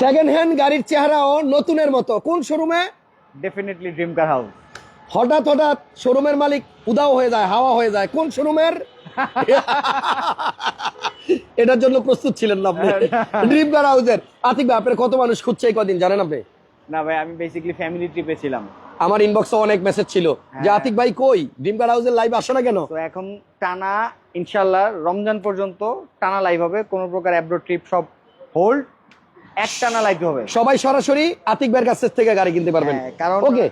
Second hand গাড়ির চেহারাও নতুনের মতো। কোন শোরুমে ডেফিনেটলি ড্রিম কার হাউস হঠাৎ হঠাৎ শোরুমের মালিক উদাও হয়ে যায় হাওয়া হয়ে যায়। কোন শোরুমের এটার জন্য প্রস্তুত ছিলেন না আপনি। ড্রিম কার হাউসের আতিক ভাই আপনার কত মানুষ খুঁজছে এই কদিন জানেন আপনি? না ভাই আমি বেসিক্যালি ফ্যামিলি ট্রিপে ছিলাম। আমার ইনবক্সে অনেক মেসেজ ছিল যে হ্যাঁ। আতিক ভাই কই? ড্রিম কার হাউসের লাইভ আসো না কেন? তো এখন টানা ইনশাল্লাহ রমজান পর্যন্ত টানা লাইভ হবে। কোনো প্রকার অ্যাব্রো ট্রিপ সব হোল্ড এক টানা হবে। সবাই সরাসরি আতিক ভাইয়ের কাছ থেকে গাড়ি কিনতে পারবেন। হ্যাঁ, কারণ ওকে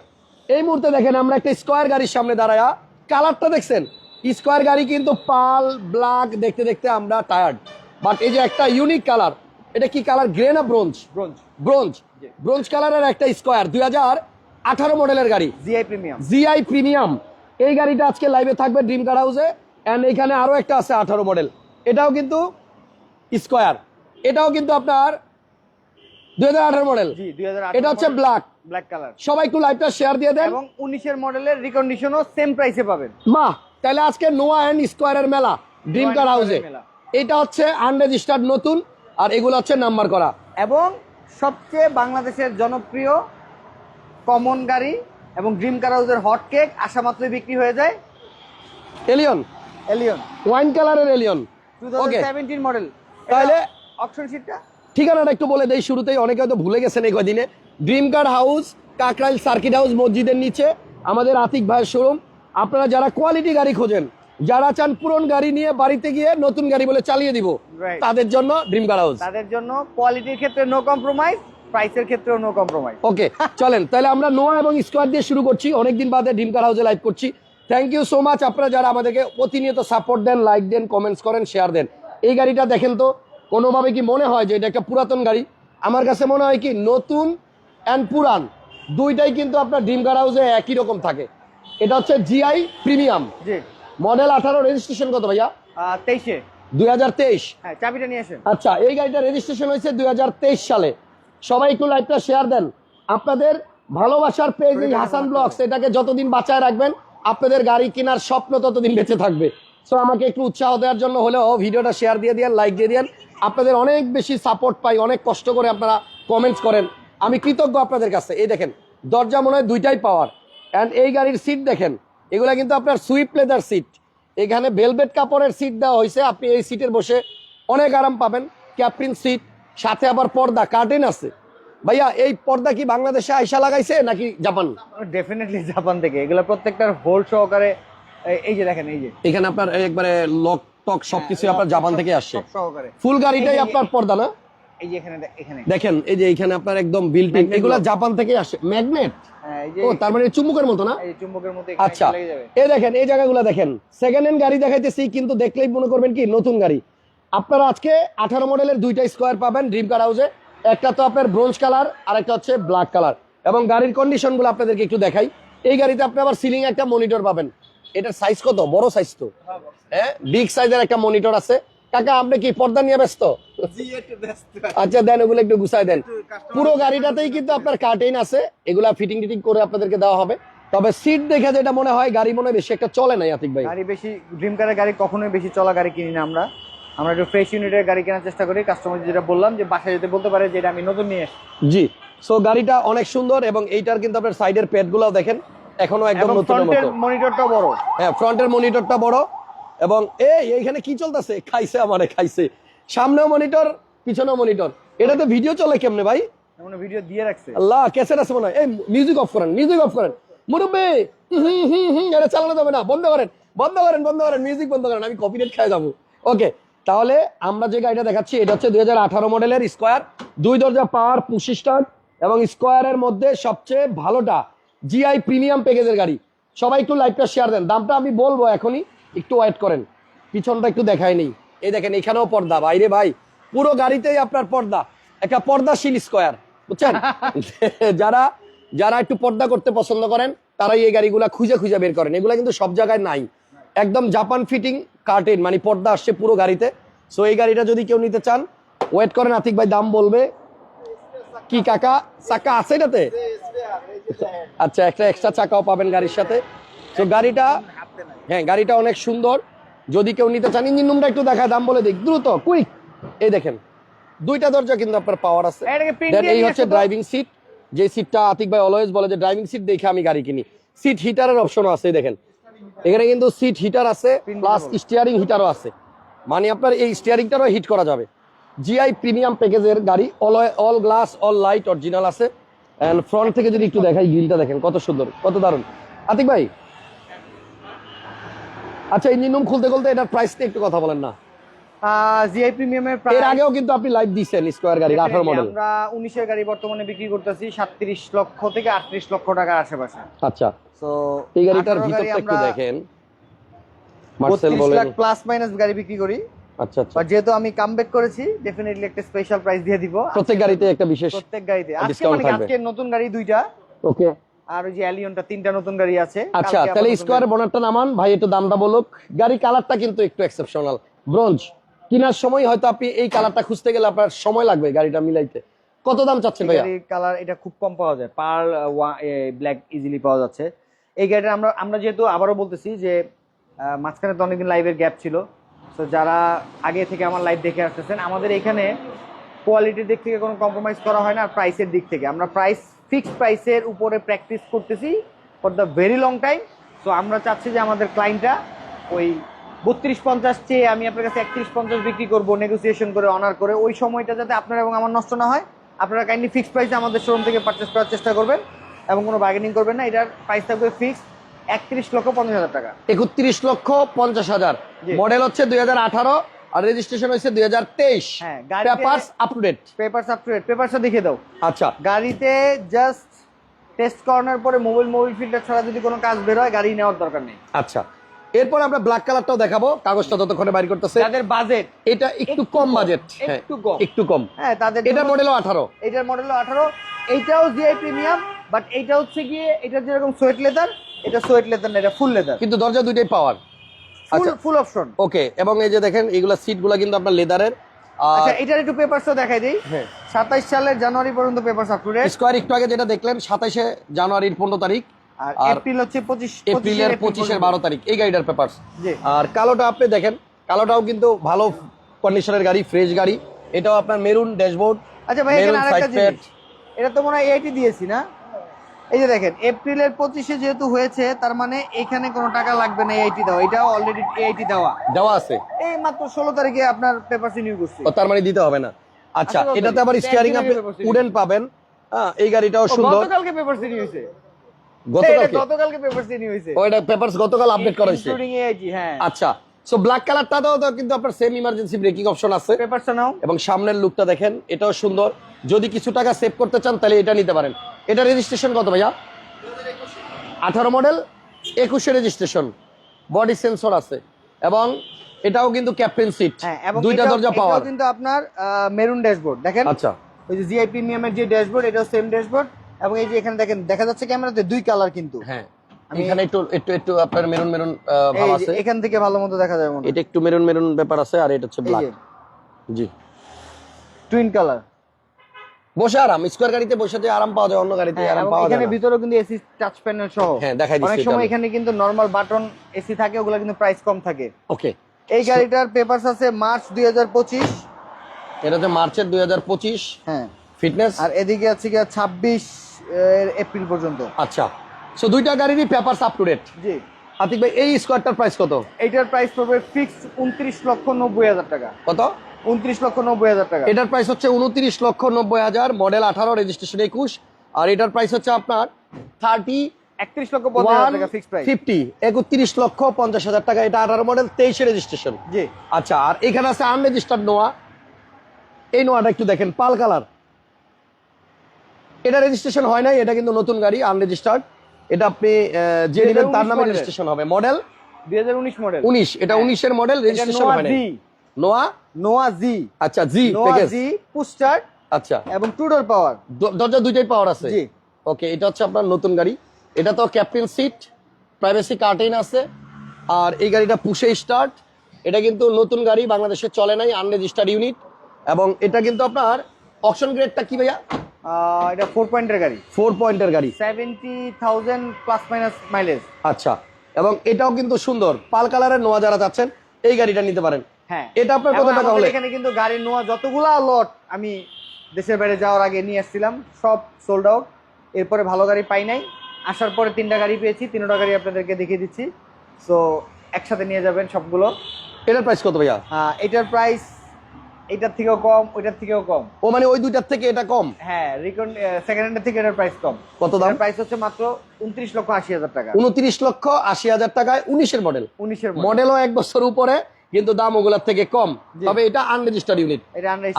এই মুহূর্তে দেখেন আমরা একটা স্কোয়ার গাড়ির সামনে দাঁড়ায়া। কালারটা দেখছেন? স্কোয়ার গাড়ি কিন্তু পাল ব্ল্যাক দেখতে দেখতে আমরা টায়ার্ড বাট এই যে একটা ইউনিক কালার এটা কি কালার গ্রে না ব্রোঞ্জ ব্রোঞ্জ ব্রোঞ্জ ব্রোঞ্জ কালারের একটা স্কোয়ার দুই হাজার আঠারো মডেলের গাড়ি। জিআই প্রিমিয়াম জিআই প্রিমিয়াম এই গাড়িটা আজকে লাইভে থাকবে ড্রিম কার হাউসে অ্যান্ড এখানে আরও একটা আছে আঠারো মডেল এটাও কিন্তু স্কোয়ার। এটাও কিন্তু আপনার দুই হাজার আঠারো মডেল জি দুই এটা হচ্ছে ব্ল্যাক ব্ল্যাক কালার সবাই একটু লাইভটা শেয়ার দিয়ে দেন। এবং উনিশের মডেলের রিকন্ডিশনও সেম প্রাইসে পাবেন। বাহ তাহলে আজকে নোয়া অ্যান্ড স্কোয়ারের মেলা ড্রিম কার হাউসে এটা হচ্ছে আনরেজিস্টার্ড নতুন আর এগুলো হচ্ছে নাম্বার করা। এবং সবচেয়ে বাংলাদেশের জনপ্রিয় কমন গাড়ি এবং ড্রিম কার হাউসের হট কেক আসা মাত্রই বিক্রি হয়ে যায়। এলিয়ন এলিয়ন ওয়াইন কালারের Allion two okay seventeen model তাহলে- অপশন সিটটা ঠিকানাটা একটু বলে দেই শুরুতেই অনেকে হয়তো ভুলে গেছেন এই কদিনে dream car house Kakrail circuit house মসজিদের নিচে আমাদের আতিক ভাইয়ের শোরুম আপনারা যারা কোয়ালিটি গাড়ি খোঁজেন যারা চান পুরন গাড়ি নিয়ে বাড়িতে গিয়ে নতুন গাড়ি বলে চালিয়ে দিব তাদের জন্য ড্রিম কার হাউস তাদের জন্য কোয়ালিটির ক্ষেত্রে নো কম্প্রোমাইজ প্রাইসের ক্ষেত্রেও নো কম্প্রোমাইজ ওকে চলেন তাহলে আমরা নোয়া এবং স্কোয়ার দিয়ে শুরু করছি। অনেকদিন বাদে ড্রিম কার হাউসে লাইভ করছি। থ্যাংক ইউ সো মাচ আপনারা যারা আমাদেরকে প্রতিনিয়ত সাপোর্ট দেন লাইক দেন কমেন্টস করেন শেয়ার দেন। এই গাড়িটা দেখেন তো কোনোভাবে কি মনে হয় যে এটা একটা পুরাতন গাড়ি? আমার কাছে মনে হয় কি নতুন অ্যান্ড পুরান দুইটাই কিন্তু আপনার ড্রিম কার হাউসে একই রকম থাকে। এটা হচ্ছে জিআই প্রিমিয়াম মডেল আঠারো রেজিস্ট্রেশন কত ভাইয়া? তেইশে। দুই হাজার তেইশ। হ্যাঁ চাবিটা নিয়ে আসেন। আচ্ছা এই গাড়িটা রেজিস্ট্রেশন হয়েছে দুই হাজার তেইশ সালে। সবাই একটু লাইভটা শেয়ার দেন। আপনাদের ভালোবাসার পেজ এই হাসান ব্লগস এটাকে যতদিন বাঁচায় রাখবেন আপনাদের গাড়ি কেনার স্বপ্ন ততদিন বেঁচে থাকবে। সো আমাকে একটু উৎসাহ দেওয়ার জন্য হলেও ভিডিওটা শেয়ার দিয়ে দিন লাইক দিয়ে দিন আপনাদের অনেক বেশি সাপোর্ট পাই, অনেক কষ্ট করে আপনারা কমেন্টস করেন। আমি কৃতজ্ঞ আপনাদের কাছে। এই দেখেন, দরজা মনে হয় দুইটাই পাওয়ার অ্যান্ড এই গাড়ির সিট দেখেন, এগুলা কিন্তু আপনার সুইপ লেদার সিট এখানে ভেলভেট কাপড়ের সিট দেওয়া হয়েছে, আপনি এই সিটের বসে অনেক আরাম পাবেন। ক্যাপ্রিন সিট সাথে আবার পর্দা কার্টেন আছে। ভাইয়া, এই পর্দা কি বাংলাদেশে আইসা লাগাইছে নাকি জাপান? ডেফিনেটলি জাপান থেকে। এগুলো প্রত্যেকটার হোল সহকারে এই- যে দেখেন এই যে। এখানে আপনার একবারে লক টক সবকিছু আপনার জাপান থেকে আসছে। ফুল গাড়িটাই আপনার পর্দা না? এই যে এখানে এখানে। দেখেন এই যে এখানে আপনার একদম বিল্ট ইন এগুলা জাপান থেকে আসে। ম্যাগনেট হ্যাঁ, ও তার মানে চুম্বকের মতো না? চুম্বকের আচ্ছা। এই দেখেন এই জায়গাগুলো দেখেন। সেকেন্ড হ্যান্ড গাড়ি দেখাইতেছি কিন্তু দেখলেই মনে করবেন কি নতুন গাড়ি। আপনারা আজকে আঠারো মডেলের দুইটা স্কোয়ার পাবেন ড্রিম কার হাউসে একটা তো আপনার ব্রোঞ্জ কালার আর একটা হচ্ছে ব্ল্যাক কালার এবং গাড়ির কন্ডিশনগুলো আপনাদেরকে একটু দেখাই। এই গাড়িতে আপনি আবার সিলিং একটা মনিটর পাবেন। এটার সাইজ কত? বড় সাইজ তো। হ্যাঁ? বিগ সাইজের একটা মনিটর আছে। কাকা আপনি কি পর্দা নিয়ে ব্যস্ত? আচ্ছা দেন ওগুলো একটু গুছাই দেন। পুরো গাড়িটাতেই কিন্তু আপনার কার্টেন আছে। এগুলা ফিটিং টিটিং করে আপনাদেরকে দেওয়া হবে। তবে সিট দেখে যেটা মনে হয় গাড়ি মনে বেশি একটা চলে না আতিক ভাই। গাড়ি বেশি ড্রিম কারের গাড়ি কখনোই বেশি চলা গাড়ি কিনি না আমরা। আমরা একটু ফ্রেশ ইউনিটের গাড়ি কেনার চেষ্টা করি। কাস্টমার যেটা বললাম যে বাসায় যেতে বলতে পারে যে এটা আমি নতুন নিয়ে জি। সো গাড়িটা অনেক সুন্দর এবং এইটার কিন্তু আপনার সাইডের প্যাড গুলাও দেখেন। এখনও একদম মতো। মনিটরটা বড়। হ্যাঁ ফ্রন্টের মনিটরটা বড় এবং এই এইখানে কি চলতেছে? খাইছে আমারে খাইছে। সামনেও মনিটর পিছনেও মনিটর। এটাতে ভিডিও চলে কেমনে ভাই? এমন ভিডিও দিয়ে রাখছে। আল্লাহ ক্যাসেট আছে মনে হয়। এই মিউজিক অফ করেন মিউজিক অফ করেন। মুরব্বী হুম হুম হুম এটা চালানো যাবে না বন্ধ করেন বন্ধ করেন বন্ধ করেন মিউজিক বন্ধ করেন আমি কপিরাইট খেয়ে যাব। ওকে তাহলে আমরা যে গাড়িটা দেখাচ্ছি এটা হচ্ছে দুই হাজার আঠারো মডেলের স্কোয়ার দুই দরজা পাওয়ার টান এবং স্কোয়ারের মধ্যে সবচেয়ে ভালোটা জিআই প্রিমিয়াম প্যাকেজের গাড়ি। সবাই একটু লাইভটা শেয়ার দেন। দামটা আমি বলব এখনই। একটু ওয়েট করেন। পিছনটা একটু দেখাই নেই। এই দেখেন, এখানেও পর্দা। বাইরে ভাই, পুরো গাড়িতেই আপনার পর্দা। একটা পর্দাশীল স্কোয়ার বুঝছেন? যারা যারা একটু পর্দা করতে পছন্দ করেন, তারাই এই গাড়িগুলা খুঁজে খুঁজে বের করেন। এগুলা কিন্তু সব জায়গায় নাই। একদম জাপান ফিটিং কার্টেন মানে পর্দা আসছে পুরো গাড়িতে। সো এই গাড়িটা যদি কেউ নিতে চান ওয়েট করেন, আতিক ভাই দাম বলবে। কি, কাকা? চাকা আছে এটাতে? আচ্ছা একটা এক্সট্রা চাকাও পাবেন গাড়ির সাথে। তো গাড়িটা হ্যাঁ গাড়িটা অনেক সুন্দর। যদি কেউ নিতে চান ইঞ্জিন রুমটা একটু দেখায় দাম বলে দিক দ্রুত কুইক এই দেখেন দুইটা দরজা কিন্তু আপনার পাওয়ার আছে। দিয়ে এই হচ্ছে ড্রাইভিং সিট যে সিটটা আতিক ভাই অলওয়েজ বলে যে ড্রাইভিং সিট দেখে আমি গাড়ি কিনি। সিট হিটারের অপশনও আছে দেখেন। এখানে কিন্তু সিট হিটার আছে প্লাস স্টিয়ারিং হিটারও আছে। মানে আপনার এই স্টিয়ারিংটারও হিট করা যাবে। জিআই প্রিমিয়াম প্যাকেজের গাড়ি all all glass all light original আছে। এন্ড ফ্রন্ট থেকে যদি একটু দেখাই গ্রিলটা দেখেন কত সুন্দর কত দারুণ। আতিক ভাই? আচ্ছা ইঞ্জিন রুম খুলতে খুলতে এটার প্রাইস নিয়ে একটু কথা বলেন না। জিআই প্রিমিয়ামের এর আগেও কিন্তু আপনি লাইভ স্কোয়ার গাড়ি আঠারো মডেল আমরা উনিশের গাড়ি বর্তমানে বিক্রি করতেছি সাতত্রিশ লক্ষ থেকে আটত্রিশ লক্ষ টাকার আশেপাশে। আচ্ছা তো এই গাড়িটার ভিতরটা একটু দেখেন। মার্সেল বলেন। লাখ প্লাস মাইনাস গাড়ি বিক্রি করি। আচ্ছা আচ্ছা। যেহেতু আমি কামব্যাক করেছি ডেফিনেটলি একটা স্পেশাল প্রাইস দিয়ে দিব। প্রত্যেক গাড়িতে একটা বিশেষ প্রত্যেক গাড়িতে। আজকে মানে আজকে নতুন গাড়ি দুইটা। ওকে আর ওই যে অ্যালিয়নটা তিনটা নতুন গাড়ি আছে। আচ্ছা তাহলে স্কোয়ার বনারটা নামান। ভাই একটু দামটা বলুক। গাড়ি কালারটা কিন্তু একটু এক্সেপশনাল ব্রোঞ্জ কেনার সময় হয়তো আপনি এই কালারটা খুঁজতে গেলে আপনার সময় লাগবে গাড়িটা মিলাইতে। কত দাম চাচ্ছেন ভাইয়া? কালার এটা খুব কম পাওয়া যায়। পার ব্ল্যাক ইজিলি পাওয়া যাচ্ছে। এই গাড়িটা আমরা আমরা যেহেতু আবারও বলতেছি যে মাঝখানে তো অনেকদিন লাইভের গ্যাপ ছিল। তো যারা আগে থেকে আমার লাইভ দেখে আসতেছেন, আমাদের এখানে কোয়ালিটির দিক থেকে কোনো কম্প্রোমাইজ করা হয় না, আর প্রাইসের দিক থেকে। আমরা প্রাইস ফিক্সড প্রাইসের উপরে প্র্যাকটিস করতেছি for the very long time so আমরা চাচ্ছি যে আমাদের ক্লায়েন্টটা ওই বত্রিশ পঞ্চাশ চেয়ে আমি আপনার কাছে একত্রিশ পঞ্চাশ বিক্রি করব নেগোসিয়েশন করে অনার করে, ওই সময়টা যাতে আপনার এবং আমার নষ্ট না হয়। আপনারা কাইন্ডলি ফিক্সড প্রাইসে আমাদের শোরুম থেকে পারচেস করার চেষ্টা করবেন এবং কোনো বার্গেনিং করবেন না। এটার প্রাইস থাকবে ফিক্সড একত্রিশ লক্ষ পঞ্চাশ হাজার টাকা। একত্রিশ লক্ষ পঞ্চাশ হাজার। মডেল হচ্ছে দুই হাজার আঠারো আর রেজিস্ট্রেশন হয়েছে দুই হাজার তেইশ। হ্যাঁ, papers up to date papers up to date পেপারসটা দেখে দাও। আচ্ছা। গাড়িতে জাস্ট টেস্ট করানোর পরে মোবাইল মোবাইল ফিল্টার ছাড়া যদি কোনো কাজ বের হয় গাড়ি নেওয়ার দরকার নেই। আচ্ছা। এরপর আমরা ব্ল্যাক কালারটাও দেখাবো। কাগজটা ততক্ষণে বাইর করতেছে। যাদের বাজেট এটা একটু কম বাজেট একটু কম। একটু কম। হ্যাঁ তাদের এটা মডেলও আঠারো। এটার মডেল আঠারো। এইটাও জিআই প্রিমিয়াম বাট এইটা হচ্ছে গিয়ে এটা যেরকম সোয়েট লেদার এটা সোয়েট লেদার না এটা ফুল লেদার। কিন্তু দরজা দুইটাই পাওয়ার আচ্ছা। ফুল অপশন ওকে এবং এই যে দেখেন এইগুলা সিটগুলা কিন্তু আপনার লেদারের আচ্ছা এটার একটু পেপারসও দেখাই দিই। হ্যাঁ। সাতাইশ সালের জানুয়ারি পর্যন্ত papers up to date square একটু আগে যেটা দেখলেন সাতাইশে জানুয়ারির পনেরো তারিখ। আর এপ্রিল হচ্ছে পঁচিশ এপ্রিলের পঁচিশের বারো তারিখ এই গাড়িটার পেপার জি। আর কালোটা আপনি দেখেন কালোটাও কিন্তু ভালো কন্ডিশনের গাড়ি ফ্রেশ গাড়ি। এটাও আপনার মেরুন ড্যাশবোর্ড আচ্ছা ভাই এখানে আরেকটা জিনিস। এটা তো মনে হয় এইটি দিয়েছি না? এই যে দেখেন এপ্রিলের পঁচিশে যেহেতু হয়েছে তার মানে এখানে কোনো টাকা লাগবে না এইটি দেওয়া। এটাও অলরেডি এইটি দেওয়া। দেওয়া আছে। এই মাত্র ষোলো তারিখে আপনার পেপার রিনিউ করছি। তার মানে দিতে হবে না। আচ্ছা আচ্ছা, এটাতে আবার স্টিয়ারিং আপনি উডেন পাবেন। হ্যাঁ এই গাড়িটাও সুন্দর। গতকালকে পেপার রিনিউ হয়েছে। গতকালকে? গতকালকে পেপার রিনিউ হয়েছে। পেপারস গতকাল আপডেট করা হয়েছে। হ্যাঁ। আচ্ছা সো ব্ল্যাক কালারটাতেও তো কিন্তু আপনার সেম ইমার্জেন্সি ব্রেকিং অপশন আছে। পেপারটা নাও। এবং সামনের লুকটা দেখেন এটাও সুন্দর। যদি কিছু টাকা সেভ করতে চান তাহলে এটা নিতে পারেন। এটা রেজিস্ট্রেশন কত ভাইয়া? আঠারো মডেল একুশে রেজিস্ট্রেশন বডি সেন্সর আছে। এবং এটাও কিন্তু ক্যাপ্টেন সিট হ্যাঁ দুইটা দরজা পাওয়ার কিন্তু আপনার মেরুন ড্যাশবোর্ড দেখেন আচ্ছা। ওই যে জিআই প্রিমিয়ামের যে ড্যাশবোর্ড এটাও সেম ড্যাশবোর্ড এবং এই যে এখানে দেখেন দেখা যাচ্ছে ক্যামেরাতে দুই কালার কিন্তু। হ্যাঁ। আমি- এখানে একটু একটু একটু আপনার মেরুন মেরুন ভাব আছে। এখান থেকে ভালো মতো দেখা যায় মনে এটা একটু মেরুন মেরুন ব্যাপার আছে আর এটা হচ্ছে ব্ল্যাক জি। টুইন কালার বসে আরাম স্কোয়ার গাড়িতে বসে যে আরাম পাওয়া যায় অন্য গাড়িতে আরাম পাওয়া যায় হ্যাঁ, এখানে না। ভিতরেও কিন্তু এসি টাচ প্যানেল সহ। হ্যাঁ, দেখাই দিচ্ছি অনেক সময় এখানে কিন্তু নরমাল বাটন এসি থাকে ওগুলো কিন্তু প্রাইস কম থাকে। ওকে এই গাড়িটার পেপারস আছে মার্চ দুই এটা হচ্ছে মার্চের দুই হাজার পঁচিশ। হ্যাঁ। ফিটনেস আর এদিকে আছে কি ছাব্বিশ এপ্রিল পর্যন্ত। আচ্ছা। সো দুইটা গাড়িরই পেপারস আপ টু ডেট জি। আতিক ভাই এই স্কোয়ারটার প্রাইস কত? এইটার প্রাইস পড়বে ফিক্স উনত্রিশ লক্ষ নব্বই হাজার টাকা। কত? উনত্রিশ লক্ষ নব্বই হাজার টাকা। এটার প্রাইস হচ্ছে উনত্রিশ লক্ষ নব্বই হাজার মডেল আঠারো রেজিস্ট্রেশন একুশ। আর এটার প্রাইস হচ্ছে আপনার থার্টি একত্রিশ লক্ষ টাকা ফিফটি একত্রিশ লক্ষ পঞ্চাশ হাজার টাকা। এটা আঠারো মডেল তেইশে রেজিস্ট্রেশন জি। আচ্ছা আর এখানে আছে আনরেজিস্টার্ড নোয়া। এই নোয়াটা একটু দেখেন পাল কালার। এটা রেজিস্ট্রেশন হয় নাই এটা কিন্তু নতুন গাড়ি আনরেজিস্টার্ড এটা আপনি যে নেবেন তার নামে রেজিস্ট্রেশন হবে। মডেল দুই হাজার উনিশ মডেল উনিশ এটা হ্যাঁ। উনিশের মডেল রেজিস্ট্রেশন হয় নাই। নোয়া নোয়া জি আচ্ছা জি নোয়া জি পুস্টার আচ্ছা। এবং টুডোর পাওয়ার দ- দরজা দুইটাই পাওয়ার আছে? জি। ওকে এটা হচ্ছে আপনার নতুন গাড়ি। এটা তো ক্যাপ্টেন সিট প্রাইভেসি কার্টেন আছে আর এই গাড়িটা পুষে স্টার্ট এটা কিন্তু নতুন গাড়ি বাংলাদেশে চলে নাই আনরেজিস্টার্ড ইউনিট এবং এটা কিন্তু আপনার অপশন গ্রেডটা কি ভাইয়া? এটা ফোর পয়েন্টের গাড়ি। ফোর পয়েন্টের গাড়ি। Seventy thousand plus minus mileage আচ্ছা এবং এটাও কিন্তু সুন্দর। পাল কালারের নোয়া যারা যাচ্ছেন এই গাড়িটা নিতে পারেন। হ্যাঁ। এটা আপনার কত টাকা হলে এখানে কিন্তু গাড়ির নোয়া যতগুলা লট আমি দেশের বাইরে যাওয়ার আগে নিয়ে আসছিলাম সব সোল্ড আউট এরপরে ভালো গাড়ি পাই নাই। আসার পরে তিনটা গাড়ি পেয়েছি তিনটা গাড়ি আপনাদেরকে দেখিয়ে দিচ্ছি। সো একসাথে নিয়ে যাবেন সবগুলো। এটার প্রাইস কত ভাইয়া? আহ, এটার প্রাইস এটার থেকেও কম ওইটার থেকেও কম। ও মানে ওই দুইটার থেকে এটা কম? হ্যাঁ রিকন সেকেন্ড হ্যান্ডের থেকে এটার প্রাইস কম। কত দাম? প্রাইস হচ্ছে মাত্র উনত্রিশ লক্ষ আশি হাজার টাকা। উনত্রিশ লক্ষ আশি হাজার টাকায় উনিশের মডেল উনিশের মডেলও এক বছর উপরে কিন্তু দাম ওগুলার থেকে কম। তবে এটা আনরেজিস্টার্ড ইউনিট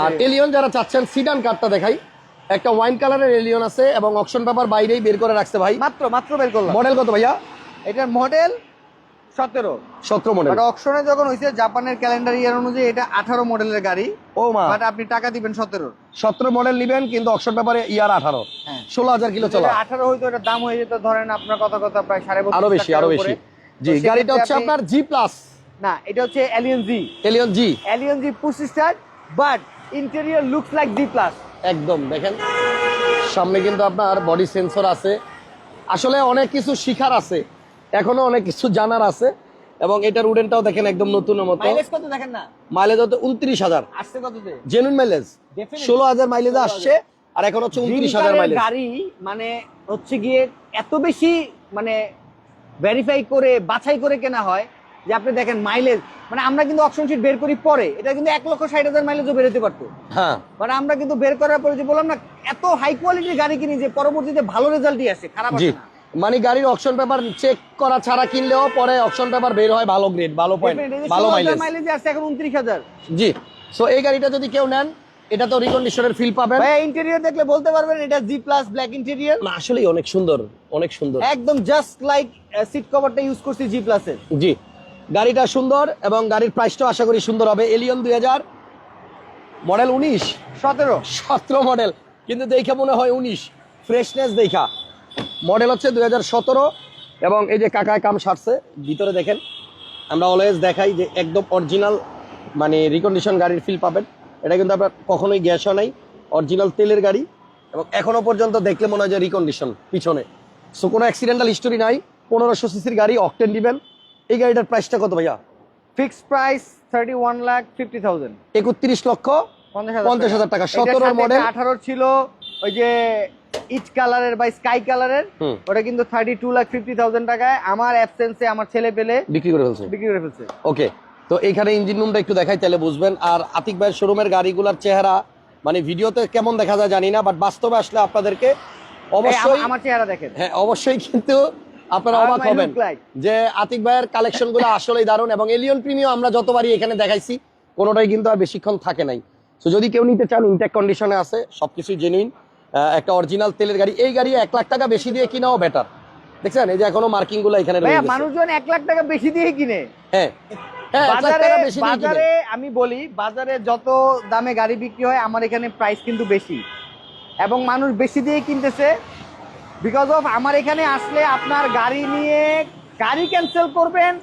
আর এলিয়ন যারা চাচ্ছেন সিডান কারটা দেখাই। একটা ওয়াইন কালারের এলিয়ন আছে এবং অকশন পেপার বাইরেই বের করে রাখছে ভাই। মাত্র মাত্র বের করলাম। মডেল কত ভাইয়া? এটার মডেল সতেরো। সতেরো মডেল অকশনে যখন হয়েছে জাপানের ক্যালেন্ডার ইয়ার অনুযায়ী এটা আঠারো মডেলের গাড়ি। ও মা। বাট আপনি টাকা দিবেন সতেরো। সতেরো মডেল নিবেন কিন্তু অকশন পেপারে ইয়ার আঠারো। হ্যাঁ। ষোলো হাজার কিলো চলা। আঠারো হয়তো এটার দাম হয়ে যেত ধরেন আপনার কথা কথা প্রায় সাড়ে আরও বেশি আরও বেশি। জি গাড়িটা হচ্ছে আপনার জি প্লাস না এটা হচ্ছে Allion G Allion G Allion G push start but interior looks like G plus একদম দেখেন সামনে কিন্তু আপনার বডি সেন্সর আছে। আসলে অনেক কিছু শিখার আছে এখনও অনেক কিছু জানার আছে এবং এটার উডেনটাও দেখেন একদম নতুনের মতো। মাইলেজ কত দেখেন না? মাইলেজ উনত্রিশ হাজার। আসছে কততে? Genuine mileage Definitely. ষোলো হাজার মাইলেজ আসছে আর এখন হচ্ছে উনত্রিশ হাজার জিনিসটার মাইলেজ গাড়ি মানে হচ্ছে গিয়ে এত বেশি মানে ভেরিফাই করে বাছাই করে কেনা হয় যে আপনি দেখেন মাইলেজ মানে আমরা কিন্তু অপশন শিট বের করি পরে। এটা কিন্তু এক লক্ষ ষাট হাজার মাইলেজও বেরোতে পারতো। হ্যাঁ। মানে আমরা কিন্তু বের করার পরে যে বললাম না এত হাই কোয়ালিটির গাড়ি কিনি যে পরবর্তীতে ভালো রেজাল্টই আসে খারাপ জি। আসে না। মানে গাড়ির অপশন পেপার চেক করা ছাড়া কিনলেও পরে অকশন পেপার বের হয় ভালো গ্রেড ভালো পয়েন্ট ভালো মাইলেজ মাইলেজ আসছে এখন উনত্রিশ হাজার। জি। সো এই গাড়িটা যদি কেউ নেন এটা তো রিকন্ডিশনের ফিল পাবেন। ভাই ইন্টেরিয়র দেখলে বলতে পারবেন এটা জি প্লাস ব্ল্যাক ইন্টেরিয়র না আসলেই অনেক সুন্দর অনেক সুন্দর। একদম জাস্ট লাইক সিট কভারটা ইউজ করছি জি প্লাসের জি। গাড়িটা সুন্দর এবং গাড়ির প্রাইসটাও আশা করি সুন্দর হবে। এলিয়ন দুই হাজার মডেল উনিশ। সতেরো। সতেরো মডেল কিন্তু দেখে মনে হয় উনিশ। ফ্রেশনেস দেখা। মডেল হচ্ছে দুই হাজার সতেরো এবং এই যে কাকায় কাম সারছে ভিতরে দেখেন আমরা অলওয়েজ দেখাই যে একদম অরিজিনাল মানে রিকন্ডিশন গাড়ির ফিল পাবেন। এটা কিন্তু আপনার কখনোই গ্যাসও নাই। অরিজিনাল তেলের গাড়ি এবং এখনও পর্যন্ত দেখলে মনে হয় যে রিকন্ডিশন পিছনে। সো কোনো অ্যাক্সিডেন্টাল হিস্টোরি নাই। পনেরোশো সিসির গাড়ি অকটেন দিবেন। এই গাড়িটার প্রাইসটা কত ভাইয়া? Fixed price thirty one lakh fifty thousand একত্রিশ লক্ষ পঞ্চাশ হাজার টাকা, 17 সতেরো model। আঠারোর ছিল ওই যে ইচ কালারের বা স্কাই কালারের ওটা কিন্তু thirty two lakh fifty thousand টাকায় আমার অ্যাবসেন্সে আমার ছেলে পেলে বিক্রি করে ফেলছে। বিক্রি করে ফেলছে। ওকে তো এখানে ইঞ্জিন রুমটা একটু দেখাই তাহলে বুঝবেন। আর আতিক ভাইয়ের শোরুমের গাড়িগুলোর চেহারা মানে ভিডিওতে কেমন দেখা যায় জানি না বাট বাস্তবে আসলে আপনাদেরকে অবশ্যই আমা- আমার চেহারা দেখেন। হ্যাঁ অবশ্যই কিন্তু আপনারা অবাক হবেন যে আতিক ভাইয়ের কালেকশনগুলো আসলেই দারুণ এবং এলিয়ন প্রিমিয়াম আমরা যতবারই এখানে দেখাইছি কোনোটাই কিন্তু আর বেশিক্ষণ থাকে নাই। তো যদি কেউ নিতে চান ইনটেক কন্ডিশনে আছে সবকিছু জেনুইন একটা অরিজিনাল তেলের গাড়ি। এই গাড়ি এক লাখ টাকা বেশি দিয়ে কিনাও বেটার দেখছেন? এই যে এখনও মার্কিংগুলো এখানে মানুষজন এক লাখ টাকা বেশি দিয়ে কিনে। হ্যাঁ। হ্যাঁ বাজারে আমি বলি বাজারে যত দামে গাড়ি বিক্রি হয় আমার এখানে প্রাইস কিন্তু বেশি। এবং মানুষ বেশি দিয়ে কিনতেছে বিকজ অফ আমার এখানে আসলে আপনার গাড়ি নিয়ে গাড়ি ক্যান্সেল করবেন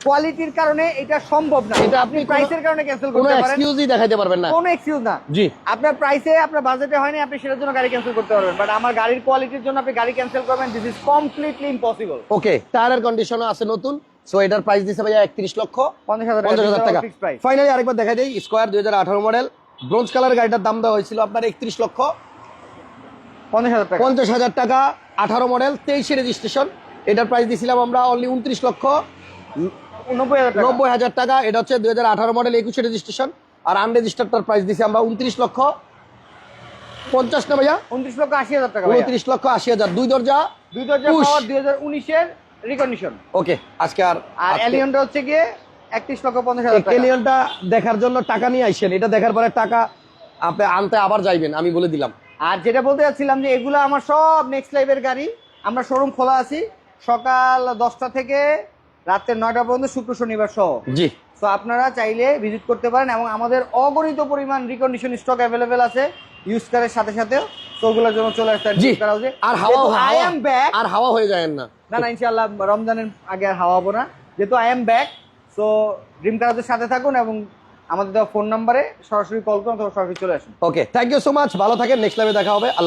কোয়ালিটির কারণে এটা সম্ভব না। এটা আপনি প্রাইসের কারণে ক্যান্সেল করতে পারেন। এক্সকিউজই পারবেন না। কোনো এক্সকিউজ না। জি। আপনার প্রাইসে আপনার বাজেটে হয়নি আপনি সেটার জন্য গাড়ি ক্যান্সেল করতে পারবেন। বাট আমার গাড়ির কোয়ালিটির জন্য আপনি গাড়ি ক্যান্সেল করবেন this is completely impossible okay টায়ারের কন্ডিশনও আছে নতুন। সো এটার প্রাইস দিছে ভাইয়া একত্রিশ লক্ষ। পঞ্চাশ হাজার টাকা। ফাইনালি আরেকবার দেখা যায় স্কোয়ার দুই হাজার আঠারো মডেল ব্রোঞ্জ কালার গাড়িটার দাম দেওয়া হয়েছিল আপনার একত্রিশ লক্ষ। পঞ্চাশ হাজার টাকা। পঞ্চাশ হাজার টাকা আঠারো মডেল তেইশে রেজিস্ট্রেশন। এটার প্রাইস দিয়েছিলাম আমরা অনলি উনত্রিশ লক্ষ। নব্বই হাজার টাকা। এটা হচ্ছে দুই হাজার আঠারো মডেল একুশে রেজিস্ট্রেশন। আর আনরেজিস্টার্ডটার প্রাইস দিয়েছি আমরা উনত্রিশ লক্ষ। পঞ্চাশ না ভাইয়া? উনত্রিশ লক্ষ আশি হাজার টাকা। উনত্রিশ লক্ষ আশি হাজার। দুই দরজা দুই দরজা দুই হাজার উনিশের রিকন্ডিশন ওকে আজকে আর আর এলিয়নটা হচ্ছে গিয়ে একত্রিশ লক্ষ পঞ্চাশ হাজার এলিয়নটা দেখার জন্য টাকা নিয়ে আইসেন। এটা দেখার পরে টাকা আপনি আনতে আবার যাইবেন আমি বলে দিলাম। আর যেটা বলতে চাচ্ছিলাম যে এগুলো আমার সব নেক্সট লাইভের গাড়ি। আমরা শোরুম খোলা আছি। সকাল দশটা থেকে রাত্রে নয়টা পর্যন্ত শুক্র শনিবার সহ। জি। তো আপনারা চাইলে ভিজিট করতে পারেন এবং আমাদের অগণিত পরিমাণ রিকন্ডিশন স্টক অ্যাভেলেবেল আছে ইউজ কারের সাথে সাথে তো ওগুলোর জন্য চলে আসতে জি। আর হাওয়া আই এম ব্যাক আর হাওয়া হয়ে যায় না। না না ইনশাআল্লাহ রমজানের আগে আর হাওয়াবো না। যেহেতু I am back so dream কারাজের সাথে থাকুন এবং আমাদের দেওয়া ফোন নাম্বারে সরাসরি কল করুন অথবা সরাসরি চলে আসুন। Okay thank you so much ভালো থাকেন নেক্সট লাইভে দেখা হবে। আল্লাহ